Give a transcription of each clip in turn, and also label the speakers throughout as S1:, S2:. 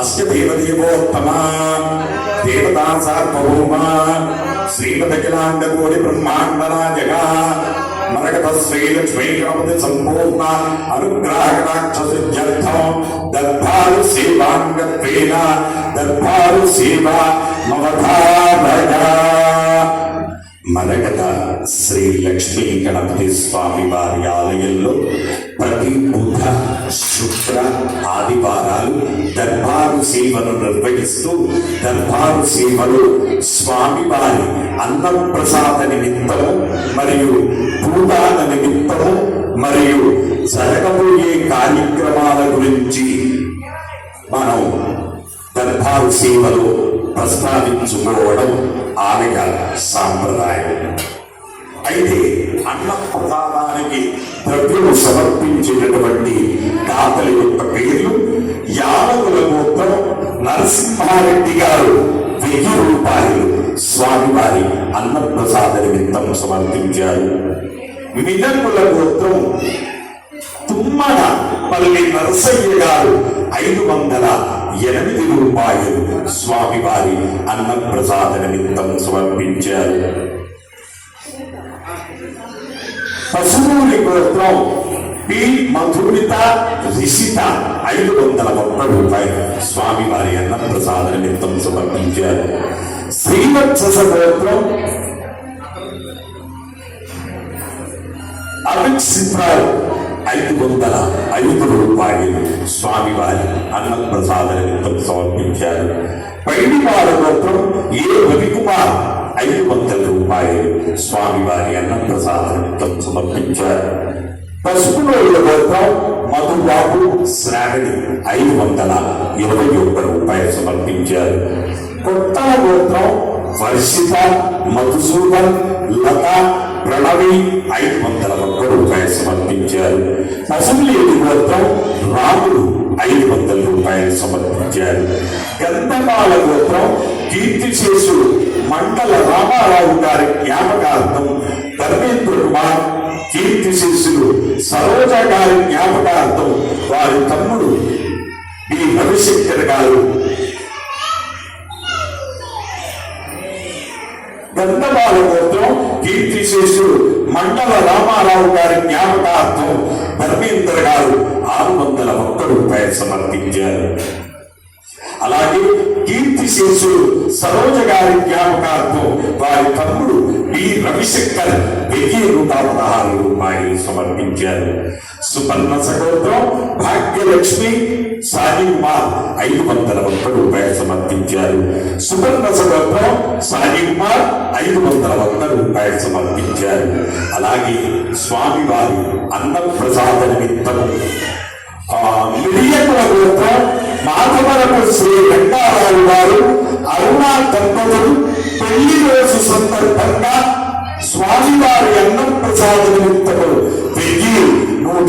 S1: అస్య దేవదేవోత్తమా దేవతా సార్వభౌమ శ్రీమదఖిలాండకోటి బ్రహ్మాండనాయక మరగత శ్రీలక్ష్మీ గణపతి సంపూర్ణ అనుగ్రహకటాక్షసిద్ధ్యర్థం. దర్భారు సేవాంగత్వేన దర్భారు సేవ మవధారగా మనగత శ్రీ లక్ష్మీ గణపతి స్వామి వారి ఆలయంలో ప్రతి బుధ శుక్ర ఆదివారాలు దర్బారు సేవను నిర్వహిస్తూ దర్బారు సేవలు స్వామివారి అన్నప్రసాద నిమిత్తము మరియు భూదాన నిమిత్తము మరియు జరగబోయే కార్యక్రమాల గురించి మనం దర్బారు సేవలో ప్రస్తావించుకోవడం ఆమెగా సాంప్రదాయం. అయితే అన్న ప్రసాదానికి ద్రవ్యము సమర్పించినటువంటి దాతల యొక్క పేర్లు యాదవుల గోత్రం నరసింహారెడ్డి గారు. వెయ్యి రూపాయలు స్వామివారి అన్నప్రసాద నిమిత్తం సమర్పించారు. మినకుల గోత్రం తుమ్మన పల్లి నరసయ్య గారు ఐదు వందల ఎనిమిది రూపాయలు స్వామివారి అన్నప్రసాద నిమిత్తం సమర్పించారు. పశువుని గోత్రం పి మధురిత రిషిత ఐదు వందల ఒక్క రూపాయలు స్వామివారి అన్నప్రసాద నిమిత్తం సమర్పించారు శ్రీవత్సస గోత్రం అవిక్షిప్రాలు ఐదు వందల ఐదు రూపాయలు స్వామివారి అన్నప్రసాద నిమిత్తం సమర్పించారు పైడివాడ గోత్రం ఏ రవికుమార్ ఐదు వందల రూపాయలు స్వామివారి అన్నప్రసాద నిమిత్తం సమర్పించారు. పసుపులో గోత్రం మధుబాబు శ్రావణి ఐదు వందల ఇరవై ఒక్క రూపాయలు సమర్పించారు. కొత్త గోత్రం వర్షిత మధుసూదన్ లత ప్రణవి ఐదు వందల ఒక్క రూపాయలు సమర్పించారు. అసెంబ్లీ గోత్రం రాముడు ఐదు వందల రూపాయలు సమర్పించారు. గంధమాల గోత్రం కీర్తిశేషుడు మండల రామారావు గారి జ్ఞాపకార్థం ధర్మేంద్ర కుమార్ కీర్తి శిష్యులు సరోజ గారి జ్ఞాపకార్థం వారి తమ్ముడు ఈ రవిశంకర్ గారు. గంధమాల గోత్రం కీర్తి శేషుడు మండల రామారావు గారి జ్ఞాపకార్థం ధర్మేంద్ర గారు ఆరు వందల ఒక్క రూపాయలు సమర్పించారు. అలాగే కీర్తి శేషుడు సరోజ గారి జ్ఞాపకార్థం వారి తమ్ముడు బి రవిశంకర్ వెయ్యి నూట పదహారు రూపాయలు సమర్పించారు. సుపర్ణ సగోత్రం భాగ్యలక్ష్మి సాయికుమార్ ఐదు వందల ఒక్క రూపాయలు సమర్పించారు. సుపర్ణ సగోత్రం సాయికుమార్ ఐదు వందల ఒక్క రూపాయలు సమర్పించారు. అలాగే స్వామివారి అన్నప్రసాద నిమిత్తం మిలియన్ల గోత్రం మాధవరపు శ్రీ వెంకటరావు గారు అరుణా దంపతులు పెళ్ళి రోజు సందర్భంగా స్వామివారి అన్నం ప్రసాద నిమిత్తము వెయ్యి నూట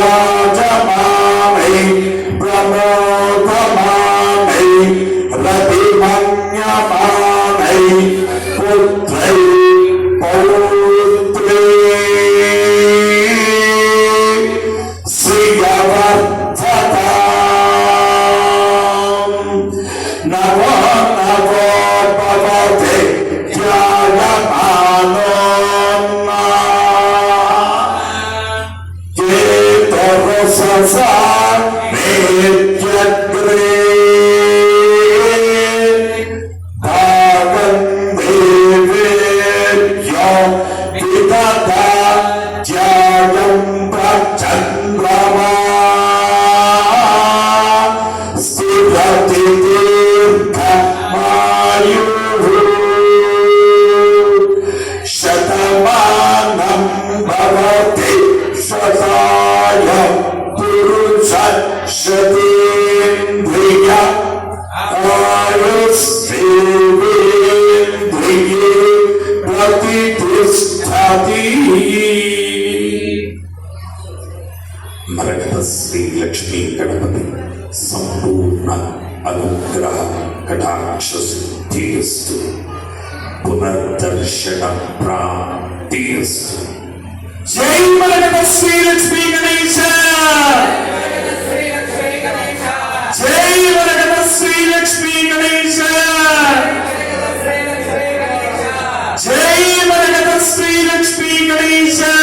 S1: Allah शतेन्द्रिय श्री लक्ष्मी गणपति संपूर्ण अनुग्रह कटाक्ष सिद्धिस्तु पुनर्दर्शन जय मरकत श्री लक्ष्मी गणेश! Jesus.